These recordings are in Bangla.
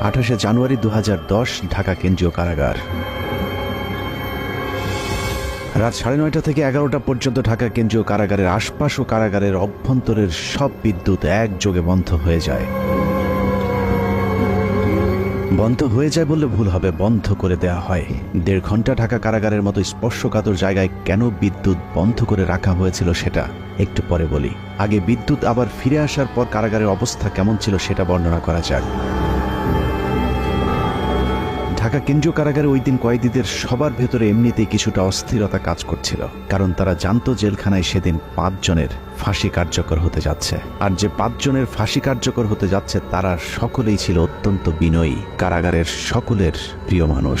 আঠাশে জানুয়ারি দু হাজার দশ, ঢাকা কেন্দ্রীয় কারাগার। রাত সাড়ে নয়টা থেকে এগারোটা পর্যন্ত ঢাকা কেন্দ্রীয় কারাগারের আশপাশ ও কারাগারের অভ্যন্তরের সব বিদ্যুৎ একযোগে বন্ধ হয়ে যায়। বন্ধ হয়ে যায় বললে ভুল হবে, বন্ধ করে দেয়া হয়। দেড় ঘণ্টা ঢাকা কারাগারের মতো স্পর্শকাতর জায়গায় কেন বিদ্যুৎ বন্ধ করে রাখা হয়েছিল সেটা একটু পরে বলি। আগে বিদ্যুৎ আবার ফিরে আসার পর কারাগারের অবস্থা কেমন ছিল সেটা বর্ণনা করা যাক। ঢাকা কেন্দ্রীয় কারাগারে ওই দিন কয়েদিদের সবার ভেতরে এমনিতেই কিছুটা অস্থিরতা কাজ করছিল, কারণ তারা জানত জেলখানায় সেদিন পাঁচজনের ফাঁসি কার্যকর হতে যাচ্ছে। আর যে পাঁচজনের ফাঁসি কার্যকর হতে যাচ্ছে তারা সকলেই ছিল অত্যন্ত বিনয়ী, কারাগারের সকলের প্রিয় মানুষ।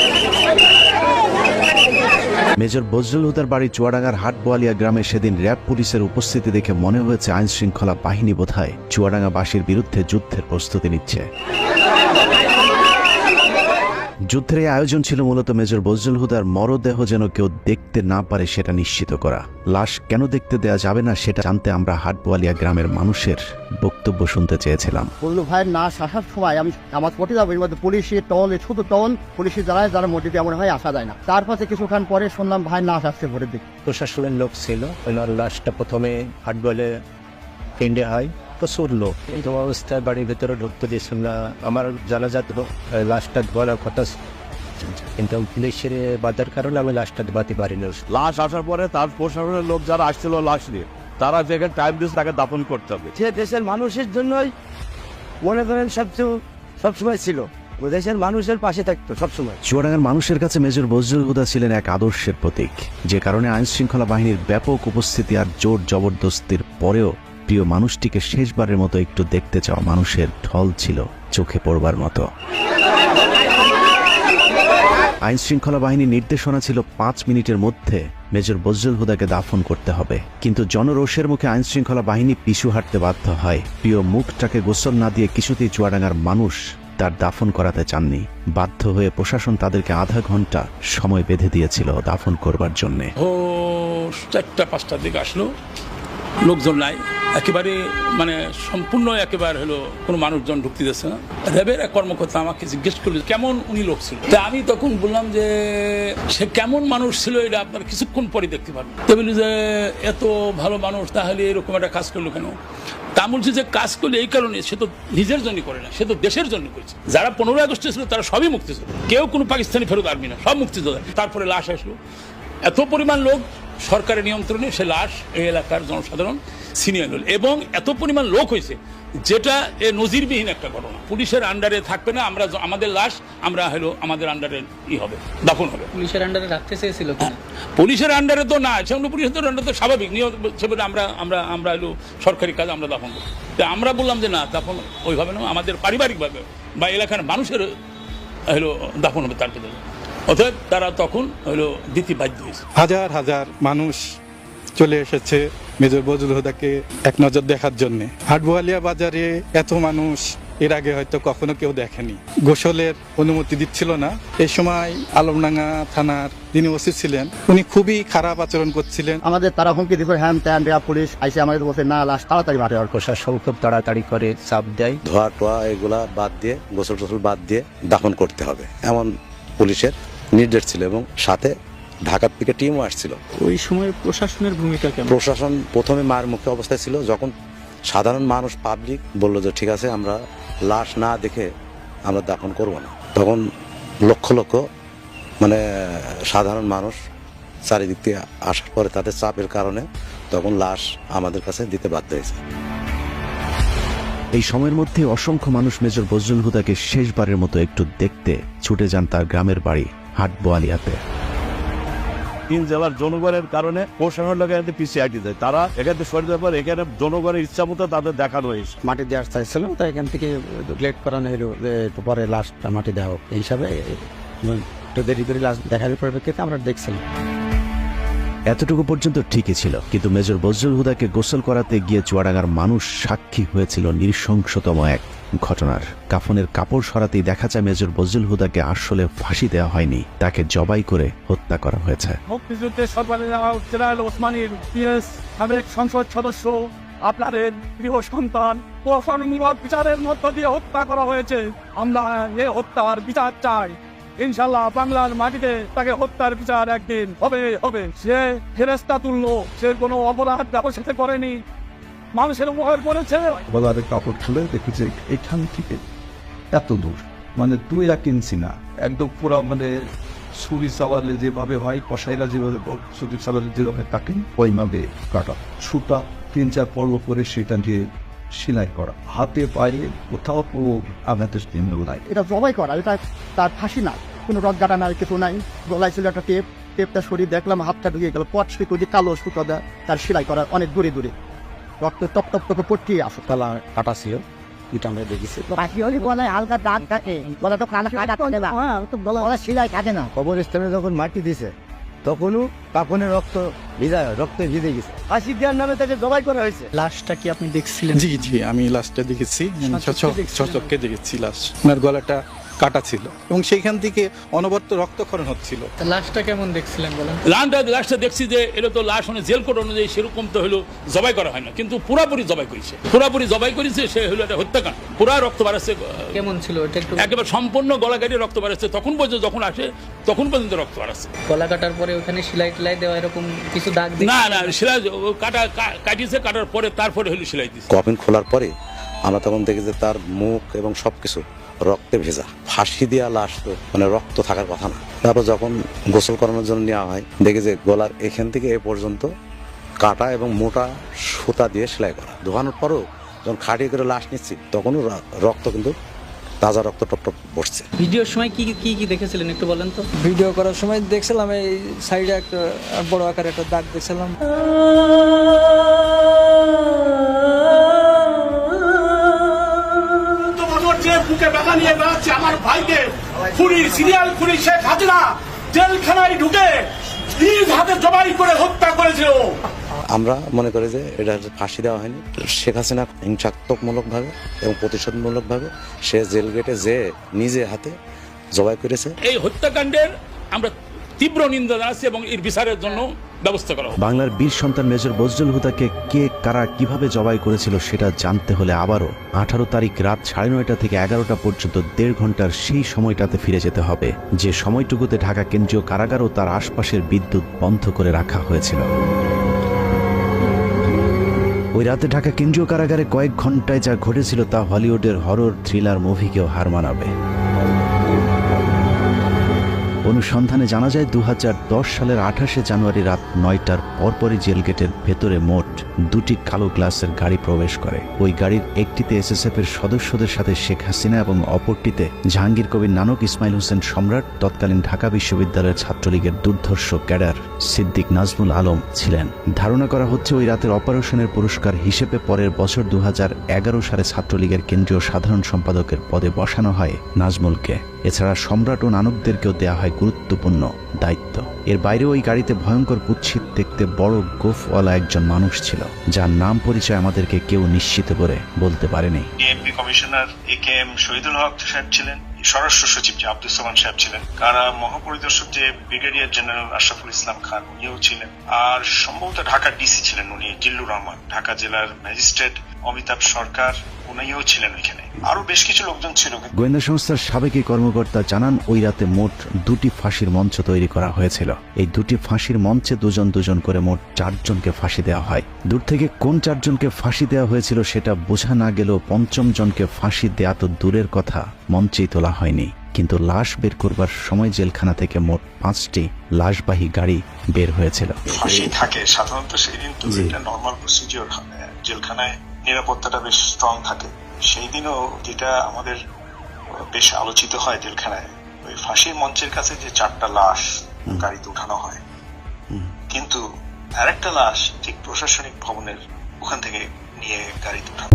মেজর বজরুল হুদার বাড়ি চুয়াডাঙ্গার হাট বোয়ালিয়া গ্রামে সেদিন র্যাব পুলিশের উপস্থিতি দেখে মনে হয়েছে আইন শৃঙ্খলা বাহিনী বোধহয় চুয়াডাঙ্গাবাসীর বিরুদ্ধে যুদ্ধের প্রস্তুতি নিচ্ছে। যুদ্ধের এই আয়োজন ছিল মূলত মেজর বজরুল হুদার মরদেহ যেন কেউ দেখতে না পারে সেটা নিশ্চিত করা। লাশ কেন দেখতে দেয়া যাবে না সেটা জানতে আমরা হাটবোয়ালিয়া গ্রামের মানুষের বক্তব্য শুনতে চেয়েছিলাম। বলল ভাই না আসার সময় আমি আমার পটে যাব এর মধ্যে পুলিশের টল শুধু টল পুলিশের যারা যারা মোটিতে এমন হয় আসা যায় না। তার পাশে কিছুক্ষণ পরে শুনলাম ভাই না আসছে ভোরের দিকে। প্রশাসনের লোক ছিল ওনার লাশটা প্রথমে হাট বলে কেন্দ্রে হয় প্রচুর লোক এই অবস্থায় বাড়ির ভেতরে ঢুকতে দিয়েছিল না আমার জানাজাত লাশটা বলার কথা কিন্তু পুলিশের বাধার কারণে আমি লাশটা দেবাতে পারিনি। লাশ আসার পরে তার প্রশাসনের লোক যারা আসছিল লাশ নিয়ে তারা যেখানে টাইম দিয়েছে তাকে দাপন করতে হবে। সে দেশের মানুষের জন্যই মনে করেন সবচেয়ে সবসময় ছিল দেশের মানুষের পাশে থাকতো সবসময়। চুয়াডাঙ্গার মানুষের কাছে মেজর বজরুল হুদা ছিলেন এক আদর্শের প্রতীক যে কারণে আইন শৃঙ্খলা বাহিনীর ব্যাপক উপস্থিতি আর জোর জবরদস্তির পরেও প্রিয় মানুষটিকে শেষবারের মতো একটু দেখতে চাওয়া মানুষের ঢল ছিল চোখে পড়বার মতো। আইন শৃঙ্খলা বাহিনীর নির্দেশনা ছিল পাঁচ মিনিটের মধ্যে মেজর বজরুল হুদাকে দাফন করতে হবে। কিন্তু জনরোষের মুখে আইন শৃঙ্খলা বাহিনী পিছু হাঁটতে বাধ্য হয়। প্রিয় মুখটাকে গোসল না দিয়ে কিছুতেই চুয়াডাঙ্গার মানুষ তার দাফন করাতে চাননি। বাধ্য হয়ে প্রশাসন তাদেরকে আধা ঘণ্টা সময় বেঁধে দিয়েছিল দাফন করবার জন্যে। চারটা, পাঁচটার দিকে আসলো। লোকজন নাই। একেবারে মানে সম্পূর্ণ একেবারে হলো কোনো মানুষজন ঢুকতে দিচ্ছে না। র্যাবের এক কর্মকর্তা আমাকে জিজ্ঞেস করল কেমন উনি লোক ছিল? তা আমি তখন বললাম যে, সে কেমন মানুষ ছিল এটা আপনার কিছুক্ষণ পরে দেখতে পারবেন। তো বলি যে, এত ভালো মানুষ, তাহলে এরকম একটা কাজ করল কেন? তা বলছি যে, কাজ করলে এই কারণে সে তো নিজের জন্য করে না, সে তো দেশের জন্য করেছে। যারা পনেরোই আগস্টে ছিল, তারা সবই মুক্তি ছিল কেউ কোনো পাকিস্তানি ফেরত আর্মি না, সব মুক্তি তারপরে লাশ আসলো। এত পরিমাণ লোক সরকারের নিয়ন্ত্রণে সে লাশ এই এলাকার জনসাধারণ ছিনিয়ে নিল। এবং এত পরিমাণ লোক হয়েছে যেটা এ নজিরবিহীন একটা ঘটনা। পুলিশের আন্ডারে থাকবে না আমরা আমাদের লাশ আমরা হলো আমাদের আন্ডারে ই হবে দাফন হবে। পুলিশের আন্ডারে রাখতে চেয়েছিল পুলিশের আন্ডারে তো না সেগুলো পুলিশের আন্ডারে তো স্বাভাবিক। নিয়ম সেভাবে আমরা আমরা আমরা হলো সরকারি কাজ আমরা দাফন করি তো আমরা বললাম যে না দাফন ওইভাবে না আমাদের পারিবারিকভাবে বা এলাকার মানুষের হলো দাফন হবে তার ভিতরে অতএব তারা তখন হলো দিতে বাধ্য হয়েছে। হাজার হাজার মানুষ চলে এসেছে মেজর বজরুল হুদাকে এক নজর দেখার জন্য। হাটবোয়ালিয়া বাজারে এত মানুষ এর আগে হয়তো কখনো কেউ দেখেনি। গোসলের অনুমতি দিচ্ছিল না। এই সময় আলমডাঙ্গা থানার যিনি ওসি ছিলেন উনি খুবই খারাপ আচরণ করছিলেন। আমাদের তারা হুমকি দিচ্ছে হ্যান ত্যান পুলিশ আইসে আমাদের বলছে না লাশ তাড়াতাড়ি মাঠে আর প্রশাসন খুব তাড়াতাড়ি করে চাপ দেয়। ধোয়া টোয়া এগুলা বাদ দিয়ে গোসল টোসল বাদ দিয়ে দাফন করতে হবে এমন পুলিশের নির্দেশ ছিল এবং সাথে ঢাকার থেকে টিমও আসছিল। ওই সময় প্রশাসনের ভূমিকা কেমন? প্রশাসন প্রথমে মার মুখে অবস্থায় ছিল যখন সাধারণ মানুষ পাবলিক বলল যে ঠিক আছে আমরা লাশ না দেখে আমরা দাফন করব না। তখন লক্ষ লক্ষ মানে সাধারণ মানুষ চারিদিক থেকে আসার পরে তাদের চাপের কারণে তখন লাশ আমাদের কাছে দিতে বাধ্য হয়েছে। এই সময়ের মধ্যে অসংখ্য মানুষ মেজর বজরুল হুদাকে শেষবারের মতো একটু দেখতে ছুটে যান তার গ্রামের বাড়ি। হাট বোয়ালিয়াতে। তিন জেলার জনগণের কারণে প্রশাসন লোক এখানে পিছিয়ে আটি যায়। তারা এখান থেকে সরে যাওয়ার পর এখানে জনগণের ইচ্ছা মতো তাদের দেখানো হয়েছে। মাটি দেওয়ার চাইছিল তো এখান থেকে লেট করানো হলো যে একটু পরে লাশটা মাটি দেওয়া এই হিসাবে একটু দেরি করে লাশ দেখার পরিপ্রেক্ষিতে আমরা দেখছিলাম। এতটুকু পর্যন্ত ঠিকই ছিল কিন্তু মেজর বজরুল হুদাকে গোসল করাতে গিয়ে চুয়াডাঙ্গার মানুষ সাক্ষী হয়েছিল নৃশংসতম এক। ঘটনার। কাফনের কাপড় সরাতেই দেখা যায় মেজর বজরুল হুদাকে আসলে ফাঁসি দেওয়া হয়নি, তাকে জবাই করে হত্যা করা হয়েছে। সংসদ সদস্য, আপনাদের প্রিয় সন্তান প্রশাসনমূলক বিচারের মধ্য দিয়ে হত্যা করা হয়েছে। আমরা এ হত্যার বিচার চাই। ইনশাল্লাহ বাংলার মাটিতে তাকে হত্যার বিচার একদিন হবে হবে। সে ফেরেস্তা তুললো সে কোনো অপরাধ ব্যবসাতে করেনি। মানুষের উপকার করেছে গলার কাপড় খুলে দেখেছে এখান থেকে এত দূর। মানে দুই এক ইঞ্চি না একদম পুরো মানে ছুরি চালালে যেভাবে হয় কষাইরা যেভাবে ছুরি চালালে যেভাবে কাটে ওইভাবে কাটা সুতা তিন চার পর্ব করে সেটা দিয়ে সেলাই করা। হাতে পায়ে কোথাও কোনো আঘাতের চিহ্ন নাই। এটা জবাই করা এটা তার ফাঁসি না। কোনো রদ গাটা নাই কিছু নাই। গলায় ছিল একটা টেপ টেপটা সরিয়ে দেখলাম হাতটা ঢুকে গেল পট সুতো দিয়ে কালো সুতো দেয় তার সেলাই করা অনেক দূরে দূরে। রক্ত টপ টপ টপে পটকে আসো। তালা কাটা ছিল এটা আমরা দেখেছি। পাখি হলে গলায় হালকা দাগ থাকে গলা তো কানা কাটা করে না। তো গলা সিলাই কাটে না। কবরস্থানে যখন মাটি দিছে তখনও কাপনের রক্ত ভিজা রক্তে ভিজে গেছে। ফাঁসি দেওয়ার নামে তাকে জবাই করা হয়েছে। লাশটা কি আপনি দেখছিলেন? জি জি আমি লাশটা দেখেছি? চচককে দেখেছি লাশ। ওনার গলাটা কাটা ছিল এবং সেইখান থেকে অনবরত রক্তক্ষরণ হচ্ছিল। তা লাশটা কেমন দেখছিলেন বলেন? লাশটা লাশটা দেখছি যে এটা তো লাশ মানে জেল কোড অনুযায়ী সেরকম তো হলো জবাই করা হয় না কিন্তু পুরাপুরি জবাই করেছে। পুরাপুরি জবাই করেছে সে হলো একটা হত্যাকাণ্ড। পুরা রক্ত বাড়াচ্ছে কেমন ছিল এটা একটু? একেবারে সম্পূর্ণ গলা কাটিয়ে রক্ত বাড়াচ্ছে তখন পর্যন্ত যখন আসে তখন পর্যন্ত রক্ত বাড়াচ্ছে গলা কাটার পরে ওখানে সেলাই টেলাই দেওয়া এরকম কিছু দাগ দেখি না না সেলাই ও কাটা কা- কাটিয়েছে কাটার পরে তারপরে হলো সেলাই দিচ্ছে কফিন খোলার পরে আমরা তখন দেখি যে তার মুখ এবং সবকিছু রক্তে ভেজা ফাঁসি দেওয়া লাশ তো মানে রক্ত থাকার কথা না। তারপর যখন গোসল করানোর জন্য নেওয়া হয় দেখে যে গলার এখান থেকে এ পর্যন্ত কাটা এবং মোটা সুতা দিয়ে সেলাই করা। ধোয়ানোর পরও যখন খাটিয়ে করে লাশ নিচ্ছি তখনও রক্ত কিন্তু তাজা রক্ত টপ টপ বসছে। ভিডিওর সময় কি কি কি দেখেছিলেন একটু বলেন তো? ভিডিও করার সময় দেখছিলাম এই সাইডে একটা বড় আকারে একটা দাগ দেখছিলাম। যে বুকে ব্যথা নিয়ে বেড়াচ্ছে আমার ভাইকে। খুনির সিরিয়াল খুনি শেখ হাসিনা জেলখানায় ঢুকে নিজ হাতে জবাই করে হত্যা করেছে আমরা মনে করি যে এটা ফাঁসি দেওয়া হয়নি। শেখ হাসিনা হিংসাত্মকমূলকভাবে এবং প্রতিশোধমূলকভাবে সে জেল গেটে যে নিজে হাতে জবাই করেছে। এই হত্যাকাণ্ডের আমরা তীব্র নিন্দা জানাচ্ছি এবং এর বিচারের জন্য ব্যবস্থা করা। বাংলার বীর সন্তান মেজর বজরুল হুদাকে কে, কারা, কীভাবে জবাই করেছিল সেটা জানতে হলে আবারও আঠারো তারিখ রাত সাড়ে নয়টা থেকে এগারোটা পর্যন্ত দেড় ঘণ্টার সেই সময়টাতে ফিরে যেতে হবে, যে সময়টুকুতে ঢাকা কেন্দ্রীয় কারাগার ও তার আশপাশের বিদ্যুৎ বন্ধ করে রাখা হয়েছিল ওই রাতে ঢাকা কেন্দ্রীয় কারাগারে কয়েক ঘন্টায় যা ঘটেছিল তা হলিউডের হরর, থ্রিলার মুভিকেও হার মানাবে অনুসন্ধানে জানা যায় দু হাজার দশ সালের আঠাশে জানুয়ারি রাত নয়টার পরপরই জেল গেটের ভেতরে মোট দুটি কালো গ্লাসের গাড়ি প্রবেশ করে। ওই গাড়ির একটিতে এসএসএফ এর সদস্যদের সাথে শেখ হাসিনা এবং অপরটিতে জাহাঙ্গীর কবির নানক ইসমাইল হোসেন সম্রাট, তৎকালীন ঢাকা বিশ্ববিদ্যালয়ের ছাত্রলীগের দুর্ধর্ষ ক্যাডার সিদ্দিক নাজমুল আলম ছিলেন। ধারণা করা হচ্ছে, ওই রাতের অপারেশনের পুরস্কার হিসেবে পরের বছর দু হাজার এগারো সালে ছাত্রলীগের কেন্দ্রীয় সাধারণ সম্পাদকের পদে বসানো হয় নাজমুলকে। এছাড়া সম্রাট ও নানকদেরকেও দেওয়া হয় গুরুত্বপূর্ণ দায়িত্ব। এর বাইরে ওই গাড়িতে ভয়ঙ্কর কুৎসিত দেখতে বড় গোফওয়ালা একজন মানুষ ছিল, যার নাম পরিচয় আমাদেরকে কেউ নিশ্চিত করে বলতে পারেনি। DMP commissioner A K M Shahidul Haque সাহেব ছিলেন, স্বরাষ্ট্র সচিব যে আব্দুল সামান সাহেব ছিলেন, কারা মহাপরিদর্শক যে ব্রিগেডিয়ার জেনারেল আশরাফুল ইসলাম খান, উনিও ছিলেন, আর সম্ভবত ঢাকা ডিসি ছিলেন উনি, জিল্লুর রহমান, ঢাকা জেলার ম্যাজিস্ট্রেট অমিতাভ সরকার উনিও ছিলেন ওইখানে আরও বেশ কিছু লোকজন ছিল। গোয়েন্দা সংস্থার সাবেক কর্মকর্তা জানান ওই রাতে মোট দুটি ফাঁসির মঞ্চ তৈরি করা হয়েছিল। এই দুটি ফাঁসির মঞ্চে দুজন দুজন করে মোট চারজনকে ফাঁসি দেওয়া হয়। দূর থেকে কোন চারজনকে ফাঁসি দেওয়া হয়েছিল সেটা বোঝা না গেলেও পঞ্চম জনকে ফাঁসি দেয়া তো দূরের কথা মঞ্চেই তোলা হয়নি। কিন্তু লাশ বের করবার সময় জেলখানা থেকে মোট পাঁচটি লাশবাহী গাড়ি বের হয়েছিল। ফাঁসি থাকে। সাধারণত সেই দিন তো এটা নর্মাল জেলখানায় নিরাপত্তাটা বেশ স্ট্রং থাকে। সেই দিনও যেটা আমাদের বেশ আলোচিত হয় জেলখানায় ওই ফাঁসির মঞ্চের কাছে যে চারটা লাশ গাড়িতে উঠানো হয়। কিন্তু আরেকটা লাশ ঠিক প্রশাসনিক ভবনের ওখান থেকে নিয়ে গাড়িতে উঠানো।